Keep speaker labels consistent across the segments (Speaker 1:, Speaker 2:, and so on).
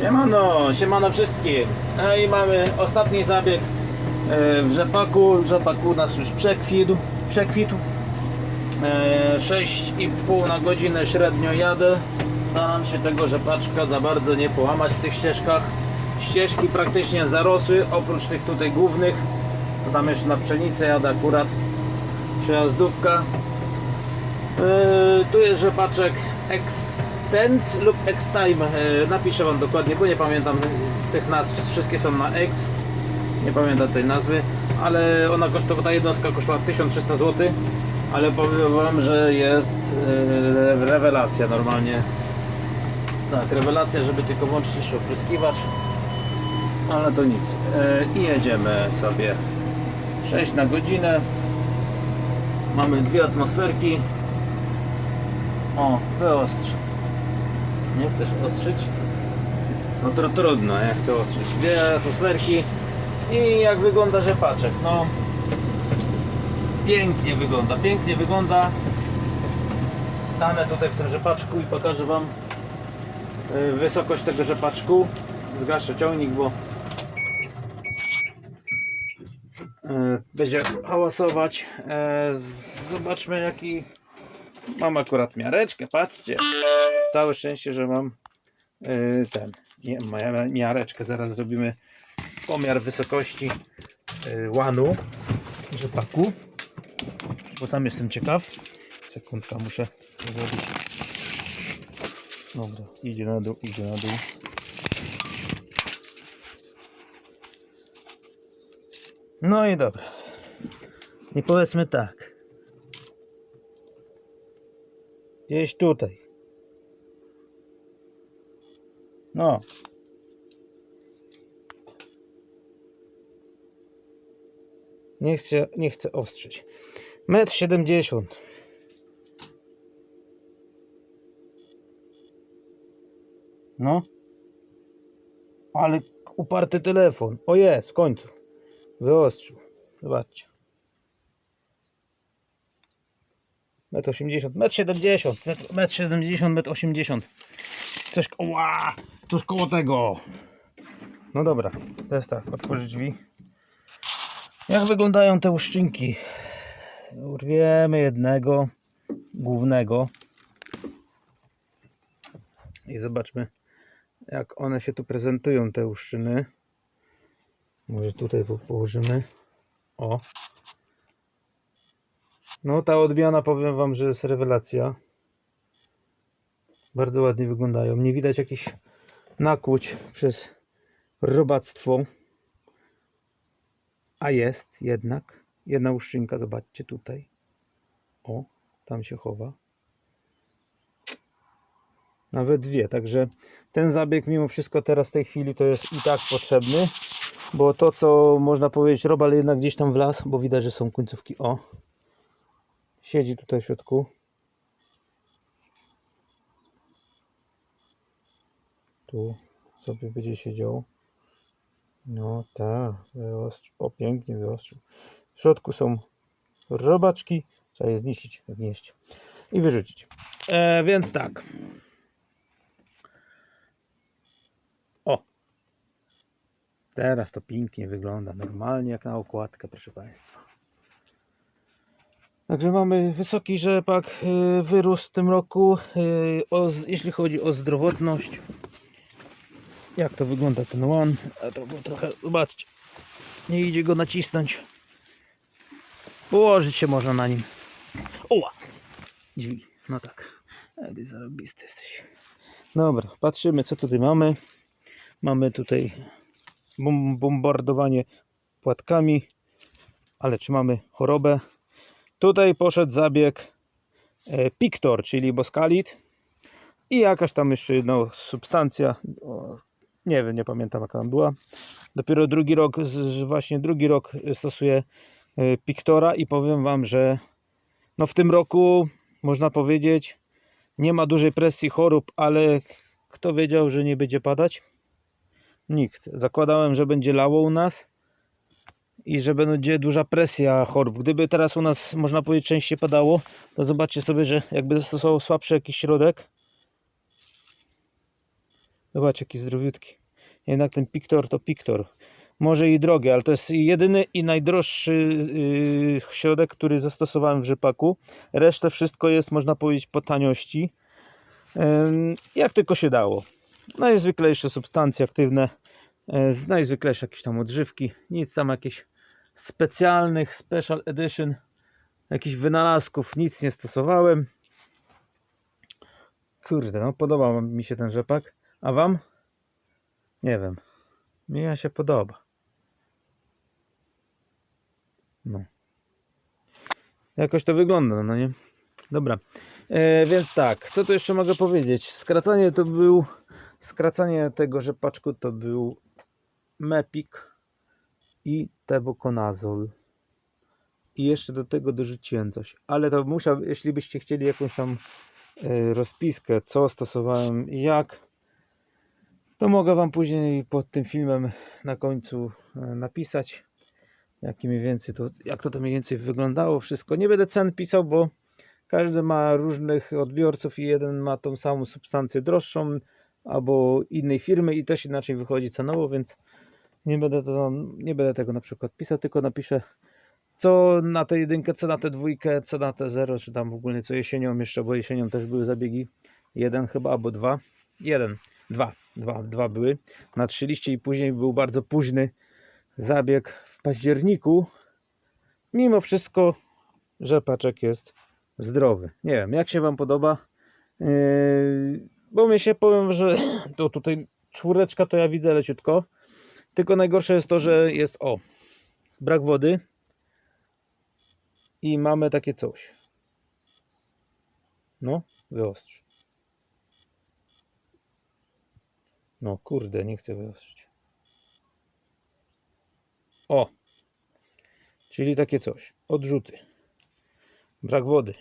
Speaker 1: Siemano, siemano wszystkim. No i mamy ostatni zabieg e, w rzepaku. Rzepak u nas już przekwitł. przekwitł. E, 6,5 na godzinę średnio jadę. Staram się tego rzepaczka za bardzo nie połamać w tych ścieżkach. Ścieżki praktycznie zarosły, oprócz tych tutaj głównych. To tam jeszcze na pszenicę jadę akurat. Przejazdówka. Yy, tu jest rzepaczek Extend lub X-Time. Yy, napiszę Wam dokładnie, bo nie pamiętam tych nazw. Wszystkie są na X. Nie pamiętam tej nazwy, ale ona kosztowała, ta jednostka kosztowała 1300 zł. Ale powiem Wam, że jest yy, rewelacja normalnie. Tak, rewelacja, żeby tylko włączyć jeszcze opryskiwacz. Ale to nic. Yy, I jedziemy sobie 6 na godzinę. Mamy dwie atmosferki. O, wyostrz. Nie chcesz ostrzyć? No to trudno, ja chcę ostrzyć. Dwie atmosferki. I jak wygląda rzepaczek? No, pięknie wygląda, pięknie wygląda. Stanę tutaj w tym rzepaczku i pokażę Wam y, wysokość tego rzepaczku. Zgaszę ciągnik, bo y, będzie hałasować. E, Zobaczmy jaki Mam akurat miareczkę, patrzcie. Całe szczęście, że mam yy, ten, nie, miareczkę. Zaraz zrobimy pomiar wysokości yy, łanu rzepaku. Bo sam jestem ciekaw. Sekundka, muszę zrobić. Dobra, idzie na dół, idzie na dół. No i dobra. I powiedzmy tak. Gdzieś tutaj. No. Nie chcę, nie chcę ostrzyć. Metr siedemdziesiąt. No. Ale uparty telefon. O jest, w końcu. Wyostrzył. Zobaczcie. Metr 80, metr 70, metr, 70, metr 80. Coś, ła, coś koło tego. No dobra, teraz tak, otworzyć drzwi. Jak wyglądają te łuszczynki? Urwiemy jednego, głównego. I zobaczmy, jak one się tu prezentują, te łuszczyny. Może tutaj po- położymy. O, no ta odmiana powiem wam, że jest rewelacja. Bardzo ładnie wyglądają. Nie widać jakichś nakłuć przez robactwo. A jest jednak. Jedna łuszczynka, zobaczcie tutaj. O, tam się chowa. Nawet dwie, także ten zabieg mimo wszystko teraz w tej chwili to jest i tak potrzebny. Bo to co można powiedzieć robal jednak gdzieś tam w las, bo widać, że są końcówki. O, Siedzi tutaj w środku. Tu sobie będzie siedział. No tak, wyostrzył. O, pięknie wyostrzył. W środku są robaczki. Trzeba je zniszczyć, wnieść i wyrzucić. E, więc tak. O. Teraz to pięknie wygląda. Normalnie jak na okładkę, proszę Państwa. Także mamy wysoki rzepak, y, wyrósł w tym roku, y, o, jeśli chodzi o zdrowotność. Jak to wygląda ten łan? A to było trochę, zobaczcie, nie idzie go nacisnąć. Położyć się można na nim. Oła! Drzwi, no tak. Edy zarobisty jesteś. Dobra, patrzymy co tutaj mamy. Mamy tutaj bom- bombardowanie płatkami. Ale czy mamy chorobę? Tutaj poszedł zabieg e, Pictor, czyli boskalit i jakaś tam jeszcze jedna substancja, o, nie wiem, nie pamiętam jaka tam była. Dopiero drugi rok, właśnie drugi rok stosuję e, Pictora i powiem Wam, że no w tym roku można powiedzieć nie ma dużej presji chorób, ale kto wiedział, że nie będzie padać? Nikt. Zakładałem, że będzie lało u nas i że będzie duża presja chorób. Gdyby teraz u nas, można powiedzieć, częściej padało, to zobaczcie sobie, że jakby zastosował słabszy jakiś środek, Zobacz jaki zdrowiutki. Jednak ten Piktor to Piktor. Może i drogi, ale to jest jedyny i najdroższy yy, środek, który zastosowałem w rzepaku. Resztę wszystko jest, można powiedzieć, po taniości. Ym, jak tylko się dało. Najzwyklejsze substancje aktywne, z najzwyklejsze jakieś tam odżywki, nic tam jakichś specjalnych, special edition, jakichś wynalazków, nic nie stosowałem. Kurde, no podoba mi się ten rzepak. A wam? Nie wiem. Mnie się podoba. No. Jakoś to wygląda, no nie? Dobra. E, więc tak, co tu jeszcze mogę powiedzieć? Skracanie to był. Skracanie tego rzepaczku to był Mepik i Tebokonazol. I jeszcze do tego dorzuciłem coś. Ale to musiał, jeśli byście chcieli jakąś tam e, rozpiskę, co stosowałem i jak, to mogę Wam później pod tym filmem na końcu e, napisać, jaki mniej więcej to, jak to, to mniej więcej wyglądało wszystko. Nie będę cen pisał, bo każdy ma różnych odbiorców i jeden ma tą samą substancję droższą albo innej firmy i też inaczej wychodzi cenowo, więc nie będę, to, nie będę tego na przykład pisał, tylko napiszę co na tę jedynkę, co na tę dwójkę, co na tę zero, czy tam w ogóle co jesienią jeszcze, bo jesienią też były zabiegi. Jeden chyba, albo dwa. Jeden, dwa, dwa, dwa były. Na trzy liście i później był bardzo późny zabieg w październiku. Mimo wszystko rzepaczek jest zdrowy. Nie wiem, jak się Wam podoba. Yy, bo mi się powiem, że to tutaj czwóreczka to ja widzę leciutko. Tylko najgorsze jest to, że jest o brak wody i mamy takie coś. No, wyostrz. No kurde, nie chcę wyostrzyć. O! Czyli takie coś. Odrzuty. Brak wody.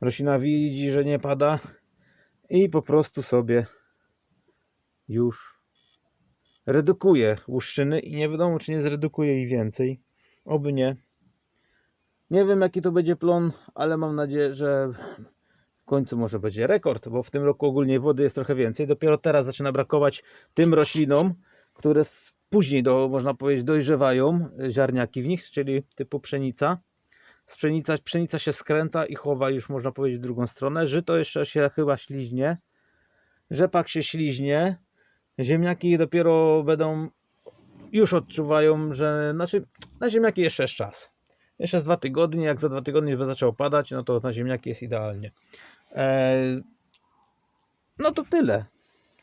Speaker 1: Roślina widzi, że nie pada i po prostu sobie już redukuje łuszczyny i nie wiadomo, czy nie zredukuje jej więcej. Oby nie. Nie wiem, jaki to będzie plon, ale mam nadzieję, że końcu może będzie rekord, bo w tym roku ogólnie wody jest trochę więcej. Dopiero teraz zaczyna brakować tym roślinom, które później, do, można powiedzieć, dojrzewają y, ziarniaki w nich, czyli typu pszenica. Z pszenica, pszenica się skręca i chowa już, można powiedzieć, w drugą stronę. Żyto jeszcze się chyba śliźnie. Rzepak się śliźnie. Ziemniaki dopiero będą, już odczuwają, że, znaczy, na ziemniaki jeszcze jest czas. Jeszcze z dwa tygodnie, jak za dwa tygodnie by zaczęło padać, no to na ziemniaki jest idealnie. Eee, no to tyle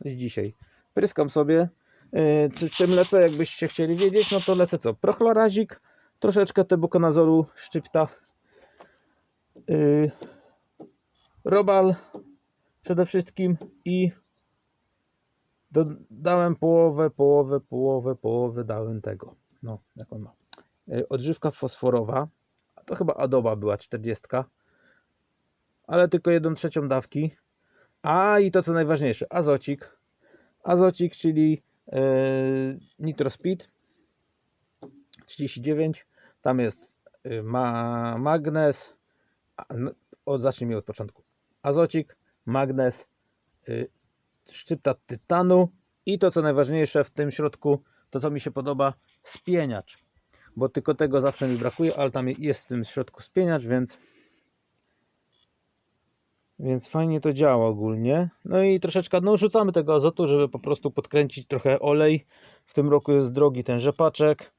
Speaker 1: z dzisiaj. Pryskam sobie. Eee, czy, czym lecę, jakbyście chcieli wiedzieć, no to lecę co? Prochlorazik, troszeczkę tebukonazolu szczypta, eee, robal przede wszystkim i dodałem połowę, połowę, połowę, połowę dałem tego. No, jak on ma. E, odżywka fosforowa, to chyba adoba była 40, ale tylko jedną trzecią dawki. A i to co najważniejsze, azocik. Azocik, czyli e, nitrospeed 39. Tam jest e, ma, no, od, zacznijmy od początku. Azocik, magnez, y, szczypta tytanu i to co najważniejsze w tym środku, to co mi się podoba, spieniacz bo tylko tego zawsze mi brakuje, ale tam jest w tym środku spieniacz, więc więc fajnie to działa ogólnie. No i troszeczkę, no rzucamy tego azotu, żeby po prostu podkręcić trochę olej. W tym roku jest drogi ten rzepaczek,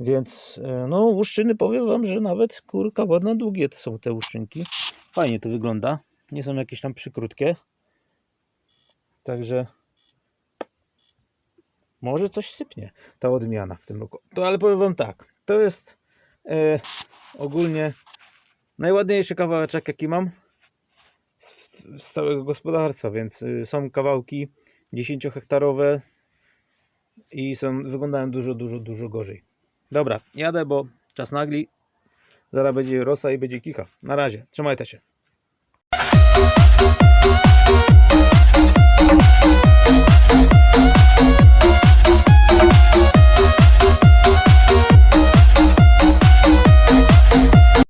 Speaker 1: więc e, no łuszczyny powiem Wam, że nawet kurka wodna długie to są te łuszczynki. Fajnie to wygląda, nie są jakieś tam przykrótkie. Także może coś sypnie ta odmiana w tym roku. To ale powiem wam tak, to jest e, ogólnie najładniejszy kawałeczek jaki mam z, całego gospodarstwa, więc y, są kawałki 10 hektarowe i są, wyglądają dużo, dużo, dużo gorzej. Dobra, jadę, bo czas nagli. Zaraz będzie rosa i będzie kicha. Na razie, trzymajcie się.